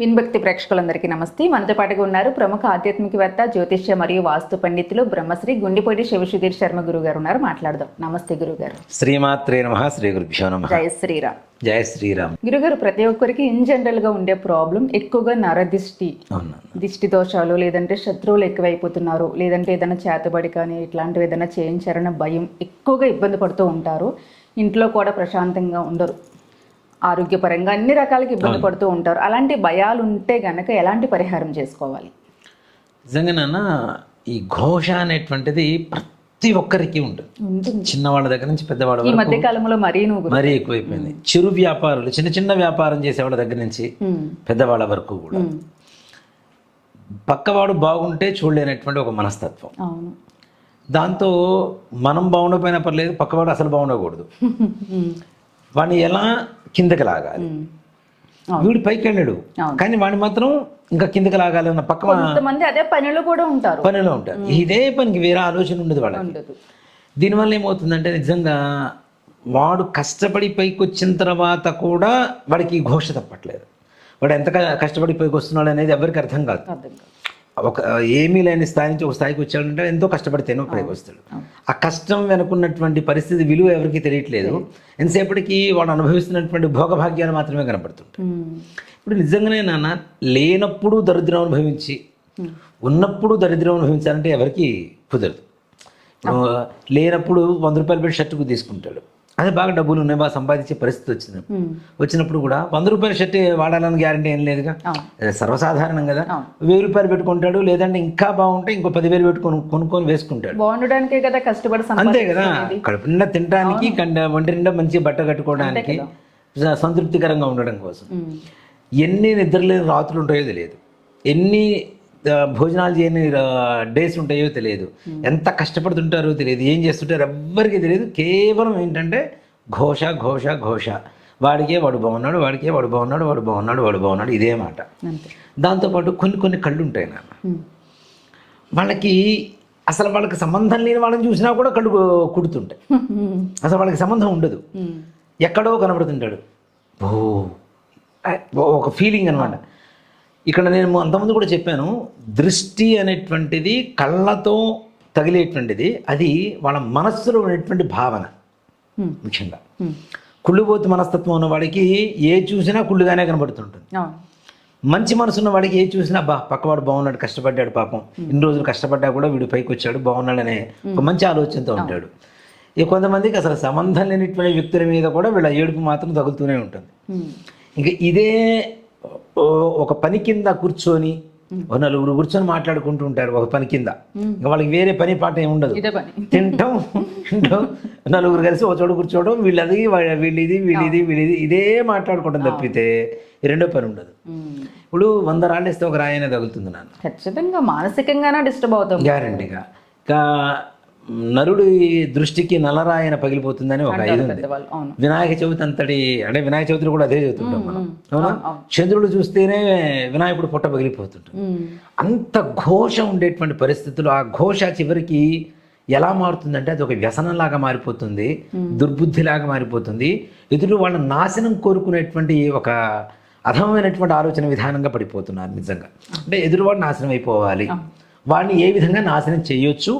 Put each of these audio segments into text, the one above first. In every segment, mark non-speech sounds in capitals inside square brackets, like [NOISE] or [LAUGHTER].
విన్భక్తి ప్రేక్షకులందరికీ నమస్తే. మనతో పాటుగా ఉన్నారు ప్రముఖ ఆధ్యాత్మికవేత్త జ్యోతిష్య మరియు వాస్తు పండితులు బ్రహ్మశ్రీ గుండిపొడి శివసుధీర్ శర్మ గురువు గారు ఉన్నారు. మాట్లాడదాం. నమస్తే గురుగారు. శ్రీమాత్రే నమ. శ్రీ గురుభ్యో నమ. జయ శ్రీరామ్. జయ శ్రీరామ్. గురుగారు ప్రతి ఒక్కరికి ఇన్ జనరల్గా ఉండే ప్రాబ్లం ఎక్కువగా నరదిష్టి. దిష్టి దోషాలు లేదంటే శత్రువులు ఎక్కువైపోతున్నారు. లేదంటే ఏదైనా చేతబడి కానీ ఇట్లాంటివి ఏదైనా చేయించారన్న భయం ఎక్కువగా ఇబ్బంది పడుతూ ఉంటారు. ఇంట్లో కూడా ప్రశాంతంగా ఉండరు. ఆరోగ్యపరంగా అన్ని రకాలకి ఇబ్బంది పడుతూ ఉంటారు. అలాంటి భయాలు ఉంటే గనక ఎలాంటి పరిహారం చేసుకోవాలి? నిజంగా నాన్న ఈ ఘోష అనేటువంటిది ప్రతి ఒక్కరికి ఉంటుంది. చిన్నవాళ్ళ దగ్గర నుంచి పెద్దవాళ్ళ ఈ మధ్య కాలంలో మరీ మరీ ఎక్కువైపోయింది. చిరు వ్యాపారులు చిన్న చిన్న వ్యాపారం చేసేవాళ్ళ దగ్గర నుంచి పెద్దవాళ్ళ వరకు కూడా. పక్కవాడు బాగుంటే చూడలేనటువంటి ఒక మనస్తత్వం. దాంతో మనం బాగుండకపోయినా పర్లేదు పక్కవాడు అసలు బాగుండకూడదు. [LAUGHS] వాడిని ఎలా కిందకి లాగాలి. వీడు పైకి వెళ్ళాడు. కానీ వాడిని మాత్రం ఇంకా కిందకి లాగాలి అన్న పక్క కొంతమంది అదే పనిలో కూడా ఉంటారు. పనిలో ఉంటారు. ఇదే పనికి వేరే ఆలోచన ఉండదు వాళ్ళకి. దీనివల్ల ఏమవుతుందంటే నిజంగా వాడు కష్టపడి పైకి వచ్చిన తర్వాత కూడా వాడికి ఈ ఘోష తప్పట్లేదు వాడు ఎంత కష్టపడి పైకి వస్తున్నాడు అనేది ఎవరికి అర్థం కాదు. ఒక ఏమీ లేని స్థాయి నుంచి ఒక స్థాయికి వచ్చాడంటే ఎంతో కష్టపడితేనో పైకి వస్తాడు ఆ కష్టం వెనుకున్నటువంటి పరిస్థితి విలువ ఎవరికి తెలియట్లేదు. ఎంతసేపటికి వాడు అనుభవిస్తున్నటువంటి భోగభాగ్యాలు మాత్రమే కనపడుతుంటాయి. ఇప్పుడు నిజంగానే నాన్న లేనప్పుడు దరిద్రం అనుభవించి ఉన్నప్పుడు దరిద్రం అనుభవించాలంటే ఎవరికి కుదరదు. లేనప్పుడు వంద రూపాయలు పెట్టి షర్టుకు తీసుకుంటాడు. అదే బాగా డబ్బులు ఉన్నాయి బాగా సంపాదించే పరిస్థితి వచ్చింది. వచ్చినప్పుడు కూడా వంద రూపాయల షర్ట్ వాడాలని గ్యారంటీ ఏం లేదుగా? సర్వసాధారణం కదా. వెయ్యి రూపాయలు పెట్టుకుంటాడు లేదంటే ఇంకా బాగుంటే ఇంకో పదివేలు పెట్టుకొని కొనుక్కొని వేసుకుంటాడు. బాగుండడానికే కదా కష్టపడి అంతే కదా. కడుపు నిండా తినడానికి ఒంటి నిండా మంచి బట్ట కట్టుకోవడానికి సంతృప్తికరంగా ఉండడం కోసం. ఎన్ని నిద్రలేని రాత్రులు ఉంటాయో తెలియదు. ఎన్ని భోజనాలు చేయని డేస్ ఉంటాయో తెలియదు. ఎంత కష్టపడుతుంటారో తెలియదు. ఏం చేస్తుంటారో ఎవ్వరికీ తెలియదు. కేవలం ఏంటంటే ఘోష ఘోష ఘోష. వాడికే వాడు బాగున్నాడు వాడికే వాడు బాగున్నాడు వాడు బాగున్నాడు వాడు బాగున్నాడు. ఇదే మాట. దాంతోపాటు కొన్ని కొన్ని కళ్ళు ఉంటాయి నాన్న. ఉమ్, వాళ్ళకి అసలు వాళ్ళకి సంబంధం లేని వాళ్ళని చూసినా కూడా కళ్ళు కుడుతుంటాయి. [LAUGHS] అసలు వాళ్ళకి సంబంధం ఉండదు. ఉమ్, ఎక్కడో కనబడుతుంటాడు. ఓ- ఒక ఫీలింగ్ అనమాట ఇక్కడ నేను అంతకుముందు కూడా చెప్పాను దృష్టి అనేటువంటిది కళ్ళతో తగిలేటువంటిది అది వాళ్ళ మనస్సులో ఉన్నటువంటి భావన. ముఖ్యంగా. కుళ్ళుబోతు మనస్తత్వం ఉన్న వాడికి ఏ చూసినా కుళ్ళుగానే కనబడుతుంటుంది. మంచి మనసు ఉన్న వాడికి ఏ చూసినా బా పక్కవాడు బాగున్నాడు కష్టపడ్డాడు పాపం. ఇన్ని రోజులు కష్టపడ్డా కూడా వీడు పైకి వచ్చాడు బాగున్నాడనే ఒక మంచి ఆలోచనతో ఉంటాడు. ఇక కొంతమందికి అసలు సంబంధం లేనిటువంటి వ్యక్తుల మీద కూడా వీళ్ళ ఏడుపు మాత్రం తగులుతూనే ఉంటుంది. ఇంకా ఇదే ఒక పని కింద కూర్చొని నలుగురు కూర్చొని మాట్లాడుకుంటూ ఉంటారు ఒక పని కింద. ఇంకా వాళ్ళకి వేరే పని పాట ఏమి ఉండదు. తింటాం తింటాం. నలుగురు కలిసి ఒక చోట కూర్చోవడం వీళ్ళది వీళ్ళిది వీళ్ళిది వీళ్ళిది ఇదే మాట్లాడుకోవడం తప్పితే రెండో పని ఉండదు. ఇప్పుడు వంద రాళ్ళు వేస్తే ఒక రాయి అనేది తగులుతుంది నాన్న. ఖచ్చితంగా మానసికంగానే డిస్టర్బ్ అవుతాం. గ్యారంటీగా. ఇంకా నరుడి దృష్టికి నల్లరాయన పగిలిపోతుందని ఒక ఐదు ఉంది వినాయక చవితి అంతటి అంటే వినాయక చవితిలో కూడా అదే చదువుతుంటాం మనం. అవునా. చంద్రుడు చూస్తేనే వినాయకుడు పొట్ట పగిలిపోతుంటాడు. ఉమ్, అంత ఘోష ఉండేటువంటి పరిస్థితులు ఆ ఘోష చివరికి ఎలా మారుతుందంటే అది ఒక వ్యసనంలాగా మారిపోతుంది దుర్బుద్ధిలాగా మారిపోతుంది. ఎదురు వాళ్ళ నాశనం కోరుకునేటువంటి ఒక అధమమైనటువంటి ఆలోచన విధానంగా పడిపోతున్నారు నిజంగా. అంటే ఎదురువాడు నాశనం అయిపోవాలి. వాడిని ఏ విధంగా నాశనం చేయొచ్చు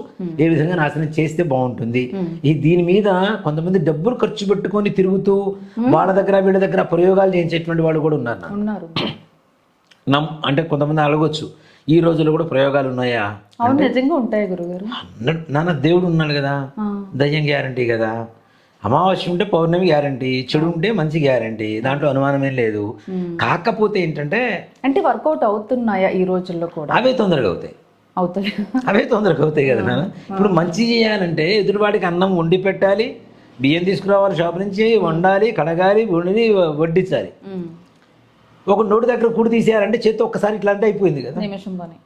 ఏ విధంగా నాశనం చేస్తే బాగుంటుంది? ఈ దీని మీద కొంతమంది డబ్బులు ఖర్చు పెట్టుకొని తిరుగుతూ వాళ్ళ దగ్గర వీళ్ళ దగ్గర ప్రయోగాలు చేయించేటువంటి వాళ్ళు కూడా ఉన్నారు. నమ్ అంటే కొంతమంది అడగొచ్చు ఈ రోజుల్లో కూడా ప్రయోగాలు ఉన్నాయా? అవును నిజంగా ఉంటాయి గురుగారు. నాన్న దేవుడు ఉన్నాడు కదా దయ్యం గ్యారంటీ కదా. అమావాస్య ఉంటే పౌర్ణమి గ్యారంటీ చెడు ఉంటే మంచి గ్యారంటీ దాంట్లో అనుమానమేం లేదు. కాకపోతే ఏంటంటే అంటే వర్కౌట్ అవుతున్నాయా ఈ రోజుల్లో కూడా? అవే తొందరగా అవుతాయి. అవుతాయి. అవే తొందరగా అవుతాయి కదా నాన్న? ఇప్పుడు మంచి చేయాలంటే ఎదురువాడికి అన్నం వండి పెట్టాలి బియ్యం తీసుకురావాలి షాప్ నుంచి వండాలి కడగాలి వండి వడ్డించాలి. ఒక నోటి దగ్గర కూడి తీసేయాలంటే చేత్తో ఒక్కసారి ఇట్లా అంటే అయిపోయింది కదా. నిమిషం పని.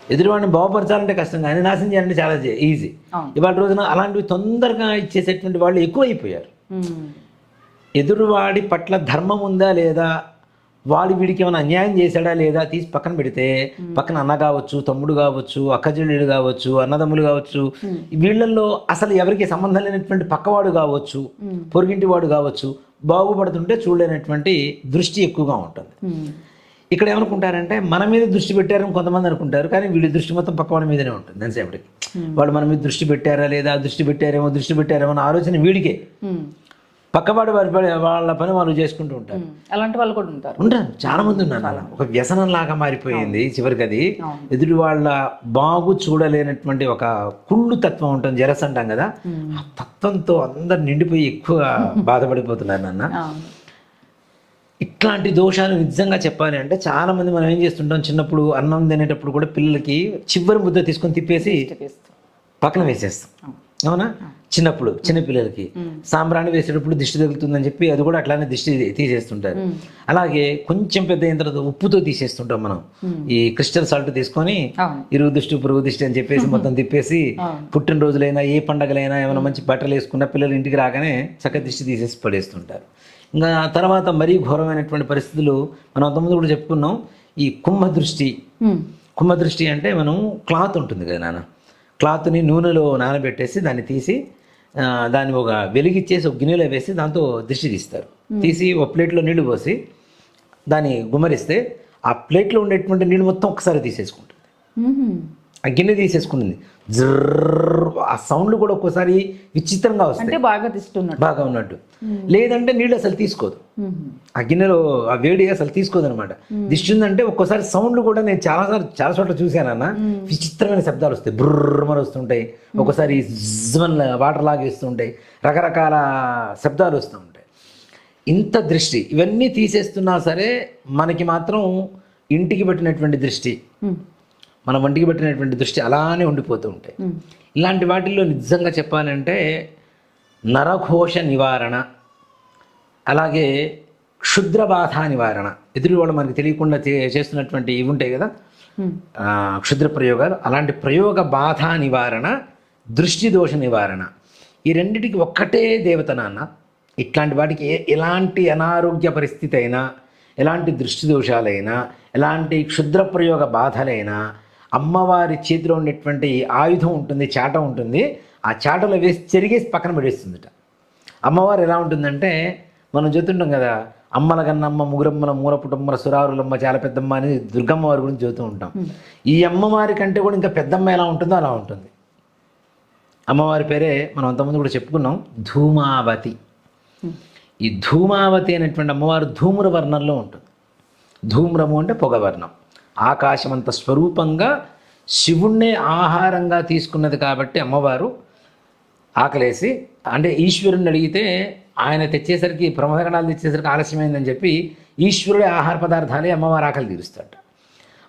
ఎదురువాడిని బాగుపరచాలంటే కష్టం కానీ నాశనం చేయాలంటే చాలా ఈజీ ఇవాళ రోజున అలాంటివి తొందరగా ఇచ్చేసేటువంటి వాళ్ళు ఎక్కువైపోయారు. ఉమ్, ఎదురువాడి పట్ల ధర్మం ఉందా లేదా? వాడు వీడికి ఏమైనా అన్యాయం చేశాడా లేదా తీసి పక్కన పెడితే పక్కన అన్న కావచ్చు తమ్ముడు కావచ్చు అక్కచెల్లెడు కావచ్చు అన్నదమ్ములు కావచ్చు వీళ్ళల్లో అసలు ఎవరికి సంబంధం లేనటువంటి పక్కవాడు కావచ్చు పొరుగింటి వాడు కావచ్చు బాగుపడుతుంటే చూడలేనటువంటి దృష్టి ఎక్కువగా ఉంటుంది. ఇక్కడ ఏమనుకుంటారంటే మన మీద దృష్టి పెట్టారని కొంతమంది అనుకుంటారు కానీ వీళ్ళ దృష్టి మొత్తం పక్క వాళ్ళ మీదనే ఉంటుంది ఎంతసేపటికి వాళ్ళు మన మీద దృష్టి పెట్టారా లేదా దృష్టి పెట్టారేమో దృష్టి పెట్టారేమో అన్న ఆలోచన వీడికే. పక్కవాడు వారి పని వాళ్ళ పని వాళ్ళు చేసుకుంటూ ఉంటారు. అలాంటి వాళ్ళు కూడా ఉంటారు. ఉంటారు. చాలా మంది ఉన్నారు. అలా. ఒక వ్యసనం లాగా మారిపోయింది చివరికి అది. ఎదుటి వాళ్ళ బాగు చూడలేనటువంటి ఒక కుళ్ళు తత్వం ఉంటుంది. జలస్ అంటాం కదా. ఆ తత్వంతో అందరు నిండిపోయి ఎక్కువ [LAUGHS] బాధపడిపోతున్నారు నాన్న. ఇట్లాంటి దోషాలు నిజంగా చెప్పాలి అంటే చాలా మంది మనం ఏం చేస్తుంటాం? చిన్నప్పుడు అన్నం తినేటప్పుడు కూడా పిల్లలకి చివరి ముద్ద తీసుకొని తిప్పేసి. పక్కన వేసేస్తాం. అవునా? చిన్నప్పుడు చిన్న పిల్లలకి సాంబ్రాణి వేసేటప్పుడు దిష్టి తగులుతుందని చెప్పి అది కూడా అట్లానే దిష్టి తీసేస్తుంటారు. అలాగే కొంచెం పెద్ద అయిన తర్వాత ఉప్పుతో తీసేస్తుంటాం మనం. ఈ క్రిస్టల్ సాల్ట్ తీసుకొని ఇరుగు దిష్టి పురుగు దిష్టి అని చెప్పేసి [LAUGHS] మొత్తం తిప్పేసి. పుట్టినరోజులైనా ఏ పండగలైనా ఏమైనా మంచి బట్టలు వేసుకున్న పిల్లలు ఇంటికి రాగానే చక్క దిష్టి తీసేసి పడేస్తుంటారు. ఇంకా తర్వాత మరీ ఘోరమైనటువంటి పరిస్థితులు మనం అంతకుముందు కూడా చెప్పుకున్నాం. ఈ కుంభ దృష్టి కుంభ దృష్టి అంటే మనం క్లాత్ ఉంటుంది కదా నాన్న? క్లాత్ని నూనెలో నానబెట్టేసి దాన్ని తీసి దాన్ని ఒక వెలిగిచ్చేసి ఒక గిన్నెలో వేసి దాంతో దృష్టి తీస్తారు. తీసి ఒక ప్లేట్లో నీళ్ళు పోసి దాన్ని గుమ్మరిస్తే ఆ ప్లేట్లో ఉండేటువంటి నీళ్ళు మొత్తం ఒకసారి తీసేసుకుంటుంది. ఆ గిన్నె తీసేసుకుంటుంది. జర్ర ఆ సౌండ్లు కూడా ఒక్కోసారి విచిత్రంగా వస్తాయి. బాగా తిస్తున్నట్టు బాగా ఉన్నట్టు. లేదంటే నీళ్ళు అసలు తీసుకోదు. ఆ గిన్నెలో ఆ వేడి అసలు తీసుకోదు అనమాట దిష్టి ఉందంటే ఒక్కోసారి సౌండ్లు కూడా నేను చాలా సార్లు చాలా చోట్ల చూశానన్న విచిత్రమైన శబ్దాలు వస్తాయి. బుర్రమని వస్తుంటాయి. ఒక్కోసారి జిజ్మన్ వాటర్ లాగేస్తుంటాయి రకరకాల శబ్దాలు వస్తూ ఉంటాయి. ఇంత దృష్టి ఇవన్నీ తీసేస్తున్నా సరే మనకి మాత్రం ఇంటికి పెట్టినటువంటి దృష్టి. మన వంటికి పెట్టినటువంటి దృష్టి అలానే ఉండిపోతూ ఉంటాయి. ఇలాంటి వాటిల్లో నిజంగా చెప్పాలంటే నరఘోష నివారణ అలాగే క్షుద్ర బాధ నివారణ ఎదురు వాళ్ళు మనకి తెలియకుండా చేస్తున్నటువంటి ఇవి ఉంటాయి కదా? క్షుద్ర ప్రయోగాలు. అలాంటి ప్రయోగ బాధ నివారణ దృష్టి దోష నివారణ ఈ రెండిటికి ఒక్కటే దేవత నాన్న. ఇట్లాంటి వాటికి ఎలాంటి అనారోగ్య పరిస్థితి అయినా ఎలాంటి దృష్టి దోషాలైనా ఎలాంటి క్షుద్ర ప్రయోగ బాధలైనా అమ్మవారి చేతిలో ఉండేటువంటి ఆయుధం ఉంటుంది చాట ఉంటుంది. ఆ చాటలో వేసి చెరిగేసి పక్కన పడేస్తుందిట అమ్మవారు ఎలా ఉంటుందంటే మనం చెబుతుంటాం కదా అమ్మల కన్నమ్మ ముగురమ్మల మూల పుటమ్మల సురారులమ్మ చాలా పెద్దమ్మ అని దుర్గమ్మ వారి గురించి చెబుతూ ఉంటాం. ఈ అమ్మవారి కంటే కూడా ఇంకా పెద్దమ్మ ఎలా ఉంటుందో అలా ఉంటుంది. అమ్మవారి పేరే మనం అంతకుముందు కూడా చెప్పుకున్నాం ధూమావతి. ఈ ధూమావతి అనేటువంటి అమ్మవారు ధూమ్ర వర్ణంలో ఉంటుంది. ధూమ్రము అంటే పొగవర్ణం. ఆకాశమంత స్వరూపంగా శివుణ్ణే ఆహారంగా తీసుకున్నది కాబట్టి అమ్మవారు ఆకలేసి అంటే ఈశ్వరుని అడిగితే ఆయన తెచ్చేసరికి ప్రమోదగణాలు తెచ్చేసరికి ఆలస్యమైందని చెప్పి ఈశ్వరుడే ఆహార పదార్థాలే అమ్మవారు ఆకలి తీరుస్తాడు.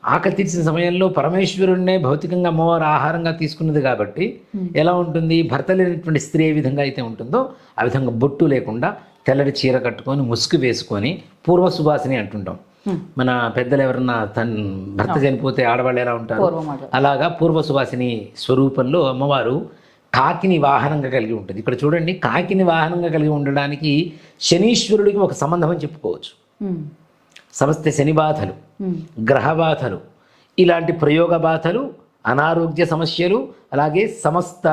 ఆకలి తీర్చిన సమయంలో పరమేశ్వరుణ్ణే భౌతికంగా అమ్మవారు ఆహారంగా తీసుకున్నది కాబట్టి ఎలా ఉంటుంది? భర్త లేనటువంటి స్త్రీ ఏ విధంగా అయితే ఉంటుందో ఆ విధంగా బొట్టు లేకుండా తెల్లటి చీర కట్టుకొని ముసుగు వేసుకొని పూర్వ సువాసిని అంటుంటాం. మన పెద్దలు ఎవరన్నా తన భర్త చనిపోతే ఆడవాళ్ళు ఎలా ఉంటారు? అలాగా పూర్వ సువాసిని స్వరూపంలో అమ్మవారు కాకిని వాహనంగా కలిగి ఉంటుంది. ఇక్కడ చూడండి కాకిని వాహనంగా కలిగి ఉండడానికి శనీశ్వరుడికి ఒక సంబంధం అని చెప్పుకోవచ్చు. సమస్త శని బాధలు గ్రహ బాధలు ఇలాంటి ప్రయోగ బాధలు అనారోగ్య సమస్యలు అలాగే సమస్త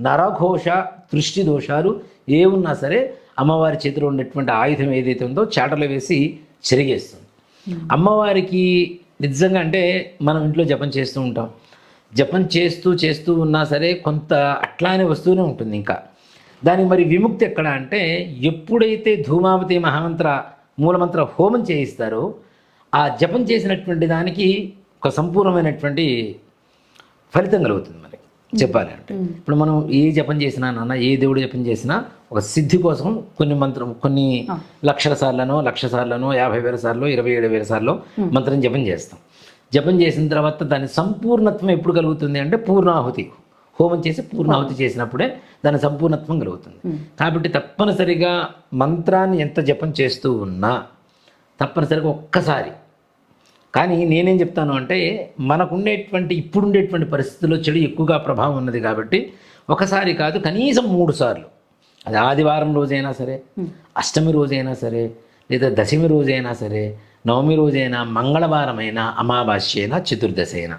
నరఘోష దృష్టి దోషాలు ఏ ఉన్నా సరే అమ్మవారి చేతిలో ఉన్నటువంటి ఆయుధం ఏదైతే ఉందో చాటలో వేసి చెరిగేస్తుంది. Hmm. అమ్మవారికి నిజంగా అంటే మనం ఇంట్లో జపం చేస్తూ ఉంటాం. జపం చేస్తూ చేస్తూ ఉన్నా సరే కొంత అట్లానే వస్తూనే ఉంటుంది ఇంకా. దానికి మరి విముక్తి ఎక్కడ అంటే ఎప్పుడైతే ధూమావతి మహామంత్ర మూలమంత్ర హోమం చేయిస్తారో ఆ జపం చేసినటువంటి దానికి ఒక సంపూర్ణమైనటువంటి ఫలితం కలుగుతుంది చెప్పాలి. అంటే ఇప్పుడు మనం ఏ జపం చేసినా నాన్న ఏ దేవుడు జపం చేసినా ఒక సిద్ధి కోసం కొన్ని మంత్రం కొన్ని లక్షల సార్లనో లక్ష సార్లనో యాభై వేల సార్లు ఇరవై ఏడు వేల సార్లు మంత్రం జపం చేస్తాం. జపం చేసిన తర్వాత దాని సంపూర్ణత్వం ఎప్పుడు కలుగుతుంది అంటే పూర్ణాహుతి. హోమం చేసి పూర్ణాహుతి చేసినప్పుడే దాని సంపూర్ణత్వం కలుగుతుంది. కాబట్టి తప్పనిసరిగా మంత్రాన్ని ఎంత జపం చేస్తూ ఉన్నా తప్పనిసరిగా ఒక్కసారి కానీ నేనేం చెప్తాను అంటే మనకుండేటువంటి ఇప్పుడుండేటువంటి పరిస్థితుల్లో చెడు ఎక్కువగా ప్రభావం ఉన్నది కాబట్టి ఒకసారి కాదు కనీసం మూడు సార్లు. అది ఆదివారం రోజైనా సరే అష్టమి రోజైనా సరే లేదా దశమి రోజైనా సరే నవమి రోజైనా మంగళవారమైనా అమావాస్య అయినా చతుర్దశి అయినా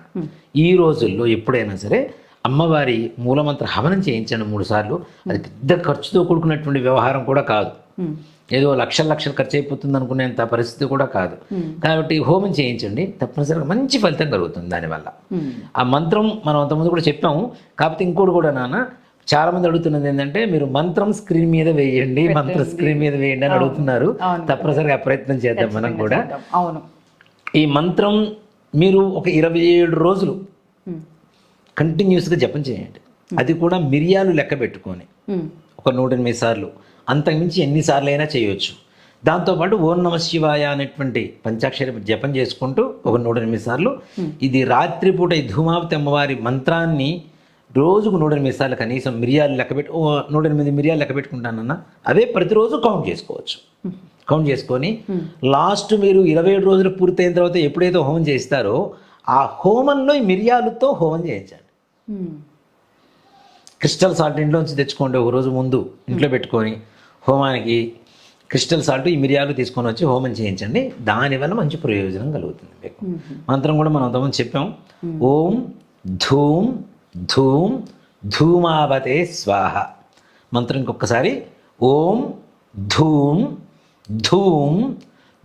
ఈ రోజుల్లో ఎప్పుడైనా సరే అమ్మవారి మూలమంత్ర హవనం చేయించండి మూడు సార్లు. అది పెద్ద ఖర్చుతో కూడుకున్నటువంటి వ్యవహారం కూడా కాదు. ఏదో లక్షల లక్షలు ఖర్చు అయిపోతుంది అనుకునేంత పరిస్థితి కూడా కాదు. కాబట్టి హోమం చేయించండి. తప్పనిసరిగా మంచి ఫలితం కలుగుతుంది దానివల్ల. ఆ మంత్రం మనం అంతకుముందు కూడా చెప్పాము. కాకపోతే ఇంకోటి కూడా నాన్న చాలా మంది అడుగుతున్నది ఏంటంటే మీరు మంత్రం స్క్రీన్ మీద వేయండి మంత్రం స్క్రీన్ మీద వేయండి అని అడుగుతున్నారు. తప్పనిసరిగా ఆ ప్రయత్నం చేద్దాం మనం కూడా. అవును. ఈ మంత్రం మీరు ఒక ఇరవై ఏడు రోజులు. కంటిన్యూస్గా జపం చేయండి. అది కూడా మిరియాలు లెక్క పెట్టుకొని. ఒక నూట ఎనిమిది సార్లు. అంతకుమించి ఎన్నిసార్లు అయినా చేయొచ్చు దాంతోపాటు ఓం నమ శివాయ అనేటువంటి పంచాక్షరి జపం చేసుకుంటూ ఒక నూట ఎనిమిది సార్లు ఇది రాత్రిపూట ఈ ధూమావతి అమ్మవారి మంత్రాన్ని రోజుకు నూట ఎనిమిది సార్లు కనీసం మిరియాలు లెక్క పెట్టి ఓ నూట ఎనిమిది మిరియాలు లెక్క పెట్టుకుంటానన్న అవే ప్రతిరోజు కౌంట్ చేసుకోవచ్చు. కౌంట్ చేసుకొని లాస్ట్ మీరు ఇరవై ఏడు రోజులు పూర్తయిన తర్వాత ఎప్పుడైతే హోమం చేస్తారో ఆ హోమంలో ఈ మిరియాలతో హోమం చేయించండి. క్రిస్టల్ సాల్ట్ ఇంట్లోంచి తెచ్చుకోండి ఒక రోజు ముందు ఇంట్లో పెట్టుకొని. హోమానికి క్రిస్టల్ సాల్ట్ ఈ మిరియాలు తీసుకొని వచ్చి హోమం చేయించండి. దానివల్ల మంచి ప్రయోజనం కలుగుతుంది మీకు. మంత్రం కూడా మనం అంతకుముందు చెప్పాం. ఓం ధూమ్ ధూమ్ ధూమావతే స్వాహ. మంత్రం ఇంకొకసారి ఓం ధూమ్ ధూమ్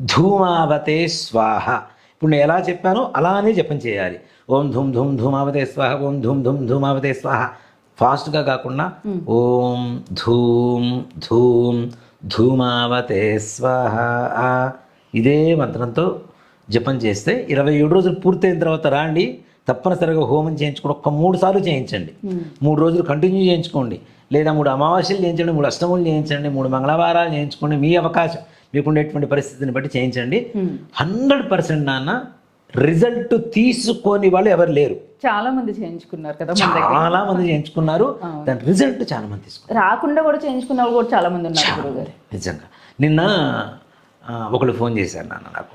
ధూమావతే స్వాహ. ఇప్పుడు నేను ఎలా చెప్పానో అలానే జపం చేయాలి. ఓం ధూమ్ ధూమ్ ధూమావతే స్వాహ ఓం ధూమ్ ధూమ్ ధూమావతే స్వాహ. ఫాస్ట్గా కాకుండా ఓం ధూమ్ ధూమ్ ధూమావతే స్వాహ. ఇదే మంత్రంతో జపం చేస్తే ఇరవై ఏడు రోజులు పూర్తయిన తర్వాత రాండి తప్పనిసరిగా హోమం చేయించుకోండి ఒక్క మూడు సార్లు చేయించండి. మూడు రోజులు కంటిన్యూ చేయించుకోండి. లేదా మూడు అమావాస్యలు చేయించండి మూడు అష్టములు చేయించండి మూడు మంగళవారాలు చేయించుకోండి. మీ అవకాశం మీకుండేటువంటి పరిస్థితిని బట్టి చేయించండి. హండ్రెడ్ పర్సెంట్ నాన్న రిజల్ట్ తీసుకొని వాళ్ళు ఎవరు లేరు. చాలా మంది చేయించుకున్నారు కదా. చాలా మంది చేయించుకున్నారు. దాని రిజల్ట్ చాలా మంది తీసుకున్నారు. రాకుండా కూడా చేయించుకున్న వాళ్ళు కూడా చాలా మంది ఉన్నారు గురుగారు నిజంగా. నిన్న ఒకళ్ళు ఫోన్ చేశారు నాన్న నాకు.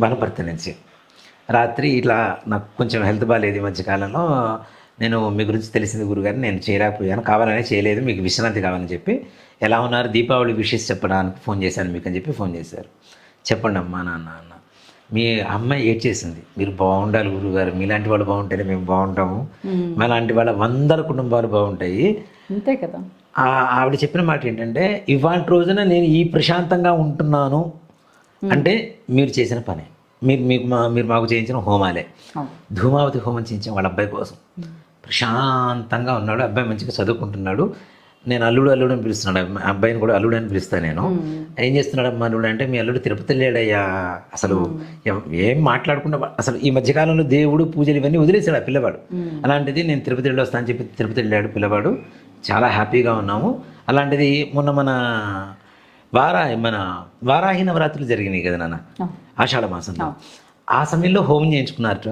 వనపర్తి నుంచి. రాత్రి ఇట్లా నాకు కొంచెం హెల్త్ బాగాలేదు ఈ మధ్యకాలంలో నేను మీ గురించి తెలిసింది గురుగారు నేను చేయలేకపోయాను. కావాలనే చేయలేదు. మీకు విశ్రాంతి కావాలని చెప్పి. ఎలా ఉన్నారు? దీపావళి విషెస్ చెప్పడానికి ఫోన్ చేశాను మీకు అని చెప్పి ఫోన్ చేశారు. చెప్పండి అమ్మా నాన్న అన్న. మీ అమ్మాయి ఏడ్ చేసింది. మీరు బాగుండాలి గురుగారు. మీలాంటి వాళ్ళు బాగుంటేనే మేము బాగుంటాము. మాలాంటి వాళ్ళ వందల కుటుంబాలు బాగుంటాయి. అంతే కదా. ఆవిడ చెప్పిన మాట ఏంటంటే ఇవాళ రోజున నేను ఈ ప్రశాంతంగా ఉంటున్నాను. అంటే మీరు చేసిన పనే. మీరు మీకు మా మీరు మాకు చేయించిన హోమాలే. ధూమావతి హోమం చేయించాం వాళ్ళ అబ్బాయి కోసం. ప్రశాంతంగా ఉన్నాడు. అబ్బాయి మంచిగా చదువుకుంటున్నాడు. నేను అల్లుడు అల్లుడు అని పిలుస్తున్నాడు. అబ్బా- అబ్బాయిని కూడా అల్లుడు అని పిలుస్తాను నేను. ఏం చేస్తున్నాడు అమ్మా అల్లుడు అంటే మీ అల్లుడు తిరుపతి వెళ్ళాడయ్యా. అసలు ఏం మాట్లాడకుండా అసలు ఈ మధ్యకాలంలో దేవుడు పూజలు ఇవన్నీ వదిలేశాడు ఆ పిల్లవాడు. అలాంటిది నేను తిరుపతి వెళ్ళొస్తా అని చెప్పి తిరుపతి వెళ్ళాడు పిల్లవాడు. చాలా హ్యాపీగా ఉన్నాము. అలాంటిది మొన్న మన వారా మన వారాహి నవరాత్రులు జరిగినాయి కదా నాన్న. ఆషాఢ మాసంలో. ఆ. సమయంలో హోమం చేయించుకున్నారట.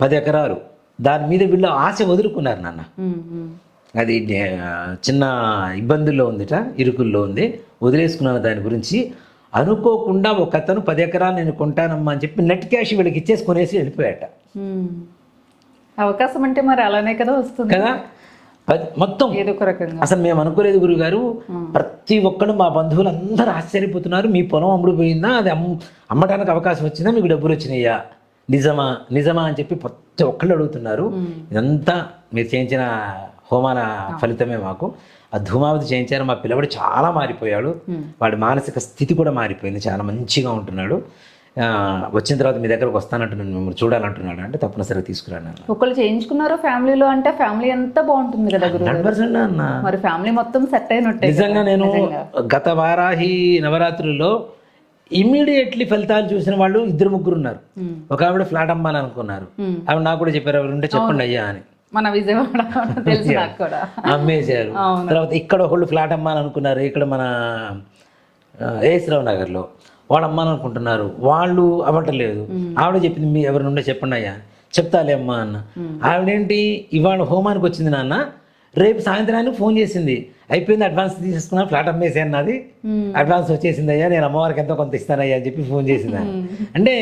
పది ఎకరాలు. దాని మీద వీళ్ళు ఆశ వదులుకున్నారు నాన్న. అది చిన్న ఇబ్బందుల్లో ఉందిట ఇరుకుల్లో ఉంది. వదిలేసుకున్నాను దాని గురించి. అనుకోకుండా ఒక అతను పది ఎకరాలు నేను కొంటానమ్మా అని చెప్పి నెట్ క్యాష్ వీళ్ళకి ఇచ్చేసి కొనేసి వెళ్ళిపోయాట. అవకాశం అంటే మరి అలానే కదా వస్తుంది. కదా? మొత్తం. ఏదో ఒక రకంగా. అసలు మేము అనుకోలేదు గురుగారు. ప్రతి ఒక్కరు మా బంధువులు అందరూ ఆశ్చర్యపోతున్నారు. మీ పొలం అమ్ముడు పోయిందా అది అమ్ అమ్మడానికి అవకాశం వచ్చిందా? మీకు డబ్బులు వచ్చినాయా? నిజమా? నిజమా అని చెప్పి ప్రతి ఒక్కళ్ళు అడుగుతున్నారు. ఇదంతా మీరు చేయించిన హోమాల ఫలితమే మాకు. ఆ ధూమావతి చేయించారు మా పిల్లవాడు చాలా మారిపోయాడు. వాడి మానసిక స్థితి కూడా మారిపోయింది చాలా మంచిగా ఉంటున్నాడు. వచ్చిన తర్వాత మీ దగ్గరకు వస్తానంటున్నాను మిమ్మల్ని చూడాలంటున్నాడు అంటే తప్పనిసరిగా తీసుకురాను ఒకళ్ళు చేయించుకున్నారు ఫ్యామిలీలో అంటే ఫ్యామిలీ అంతా బాగుంటుంది కదా అన్న మరి ఫ్యామిలీ మొత్తం సెట్ అయినట్టే నిజంగా నేను గత వారాహి నవరాత్రుల్లో ఇమ్మీడియట్లీ ఫలితాలు చూసిన వాళ్ళు ఇద్దరు ముగ్గురు ఉన్నారు. ఒక ఆవిడ ఫ్లాట్ అమ్మాలని అనుకున్నారు మ్మ్. ఆవిడ నాకు కూడా చెప్పారు ఎవరు ఉంటే చెప్పండి అయ్యా అని. మన విజయవాడ తెలుసు నాకు కూడా. అమ్మేశారు తర్వాత ఇక్కడ ఒకళ్ళు ఫ్లాట్ అమ్మాలని అనుకున్నారు ఇక్కడ మన ఏసరావు నగర్లో. వాళ్ళు అమ్మాలనుకుంటున్నారు వాళ్ళు అవ్వట్లేదు. ఆవిడ చెప్పింది మీ ఎవరి నుండే చెప్పండి అయ్యా. చెప్తాలే అమ్మా అన్న. ఆవిడేంటి ఇవాళ హోమానికి వచ్చింది నాన్న. రేపు సాయంత్రానికి ఫోన్ చేసింది. అయిపోయింది అడ్వాన్స్ తీసేసుకున్నా ఫ్లాట్ అమ్మేసాను నాది అడ్వాన్స్ వచ్చేసింది అయ్యా. నేను అమ్మవారికి ఎంతో కొంత ఇస్తానయ్యా అని చెప్పి ఫోన్ చేసింది. అంటే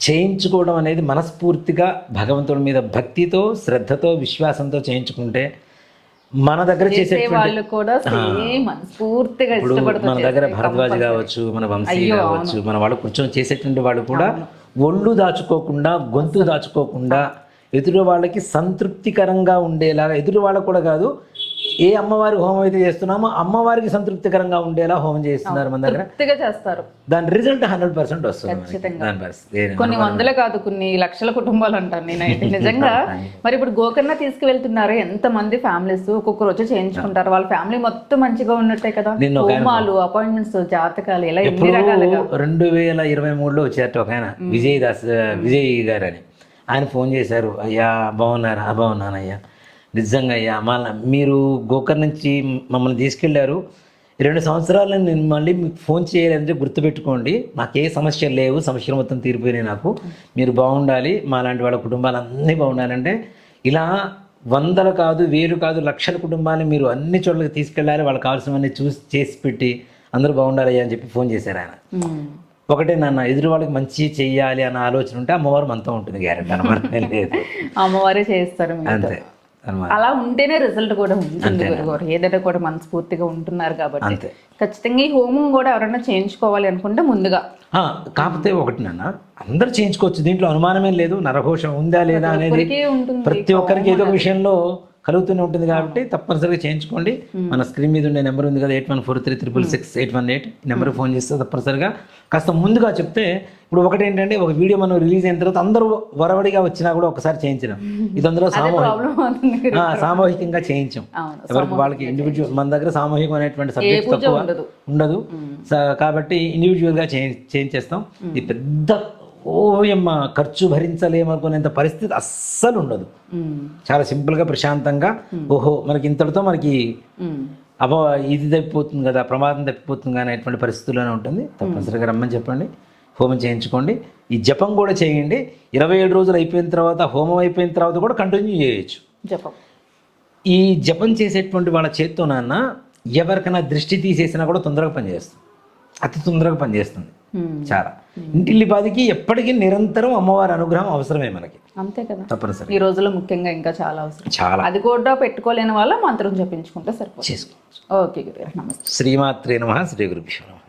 చేయించుకోవడం అనేది మనస్ఫూర్తిగా భగవంతుడి మీద భక్తితో శ్రద్ధతో విశ్వాసంతో చేయించుకుంటే మన దగ్గర చేసే వాళ్ళు కూడా మనస్ఫూర్తిగా మన దగ్గర భరద్వాజ్. కావచ్చు మన వంశీ కావచ్చు మన వాళ్ళు కూర్చొని చేసేటువంటి వాళ్ళు కూడా ఒళ్ళు దాచుకోకుండా గొంతు దాచుకోకుండా ఎదురు వాళ్ళకి సంతృప్తికరంగా ఉండేలాగా ఎదురు వాళ్ళకు కూడా కాదు ఏ అమ్మవారి హోమం అయితే చేస్తున్నామో అమ్మవారికి సంతృప్తికరంగా ఉండేలా హోమం చేస్తున్నారు మన దగ్గర. చేస్తారు. దాని రిజల్ట్ హండ్రెడ్ పర్సెంట్ వస్తుంది కొన్ని వందలు కాదు కొన్ని లక్షల కుటుంబాలు అంటాను నేనైతే. [LAUGHS] నిజంగా మరి ఇప్పుడు గోకర్ణ తీసుకువెళ్తున్నారు. ఎంత మంది ఫ్యామిలీస్ ఒక్కొక్కరు వచ్చి చేయించుకుంటారు. వాళ్ళ ఫ్యామిలీ మొత్తం మంచిగా ఉన్నట్టే కదా. హోమాలు అపాయింట్మెంట్స్ జాతకాలు ఇలా ఎన్ని రకాలుగా? రెండు వేల ఇరవై మూడులో వచ్చారట ఒక ఆయన. విజయ్ దాస్ విజయ్ గారు అని ఆయన ఫోన్ చేశారు. అయ్యా బాగున్నారా? "ఆ, బాగున్నాను అయ్యా నిజంగా అయ్యా. మళ్ళీ మీరు గోకర్ నుంచి మమ్మల్ని తీసుకెళ్ళారు రెండు సంవత్సరాలు నేను మళ్ళీ మీకు ఫోన్ చేయాలంటే గుర్తుపెట్టుకోండి. నాకు ఏ సమస్యలు లేవు. సమస్యలు మొత్తం తీరిపోయినాయి నాకు. మీరు బాగుండాలి. మా లాంటి వాళ్ళ కుటుంబాలు అన్నీ బాగుండాలంటే ఇలా వందలు కాదు వేలు కాదు లక్షల కుటుంబాన్ని మీరు అన్ని చోట్లకి తీసుకెళ్ళాలి. వాళ్ళకి కావాల్సినవన్నీ చూసి చేసి పెట్టి అందరూ బాగుండాలి అని చెప్పి ఫోన్ చేశారు ఆయన. ఒకటే నాన్న ఎదురు వాళ్ళకి మంచి చెయ్యాలి అన్న ఆలోచన ఉంటే అమ్మవారు మనతో ఉంటుంది. గ్యారెంటీ అనమాట. లేదు. అమ్మవారే చేస్తారు. అంతే. అలా ఉంటేనే రిజల్ట్ కూడా ఉంటుంది గురుగారు ఏదైనా కూడా మనస్ఫూర్తిగా ఉంటున్నారు కాబట్టి. ఖచ్చితంగా ఈ హోమం కూడా ఎవరైనా చేయించుకోవాలి అనుకుంటే ముందుగా. కాకపోతే ఒకటి నాన్న అందరు చేయించుకోవచ్చు. దీంట్లో అనుమానమే లేదు. నరఘోషం ఉందా లేదా అనేది ప్రతి ఒక్కరికి ఏదో ఒక విషయంలో కలుగుతూనే ఉంటుంది కాబట్టి తప్పనిసరిగా చేయించుకోండి. మన స్క్రీన్ మీద ఉండే నెంబర్ ఉంది కదా eight one four three triple six eight one eight number phone చేస్తే తప్పనిసరిగా. కాస్త ముందుగా చెప్తే ఇప్పుడు ఒకటి ఏంటంటే ఒక వీడియో మనం రిలీజ్ అయిన తర్వాత అందరూ వరవడిగా వచ్చినా కూడా ఒకసారి చేయించడం ఇది అందులో సామూహిక సామూహికంగా చేయించాం. ఎవరికి వాళ్ళకి ఇండివిజువల్ మన దగ్గర సామూహికం అనేటువంటి సబ్జెక్ట్ తక్కువ ఉండదు. కాబట్టి ఇండివిజువల్గా చేంజ్ చేంజ్ చేస్తాం ఇది పెద్ద ఓయమ్మ ఖర్చు భరించలేమనుకునేంత పరిస్థితి అస్సలు ఉండదు. చాలా సింపుల్గా ప్రశాంతంగా ఓహో మనకి ఇంతటితో మనకి. అబ్బో ఇది తప్పిపోతుంది కదా ప్రమాదం తప్పిపోతుంది అనేటువంటి పరిస్థితుల్లోనే ఉంటుంది. తప్పనిసరిగా రమ్మని చెప్పండి హోమం చేయించుకోండి. ఈ జపం కూడా చేయండి. ఇరవై ఏడు రోజులు అయిపోయిన తర్వాత హోమం అయిపోయిన తర్వాత కూడా కంటిన్యూ చేయొచ్చు. జపం. ఈ జపం చేసేటువంటి వాళ్ళ చేత్తో నాన్న ఎవరికైనా దృష్టి తీసేసినా కూడా తొందరగా పనిచేస్తుంది. అతి తొందరగా పనిచేస్తుంది. ఉమ్. చాలా ఇంటిల్లిపాదికి ఎప్పటికీ నిరంతరం అమ్మవారి అనుగ్రహం అవసరమే మనకి. అంతే కదా. తప్పనిసరి ఈ రోజుల్లో ముఖ్యంగా ఇంకా చాలా అవసరం. చాలా. అది కూడా పెట్టుకోలేని వాళ్ళ మంత్రం జపించుకుంటే సరిపోతుంది. చేసుకోవచ్చు. ఓకే గురుగారు నమస్తే. శ్రీమాత్రే నమ శ్రీ గురుభ్యో నమః.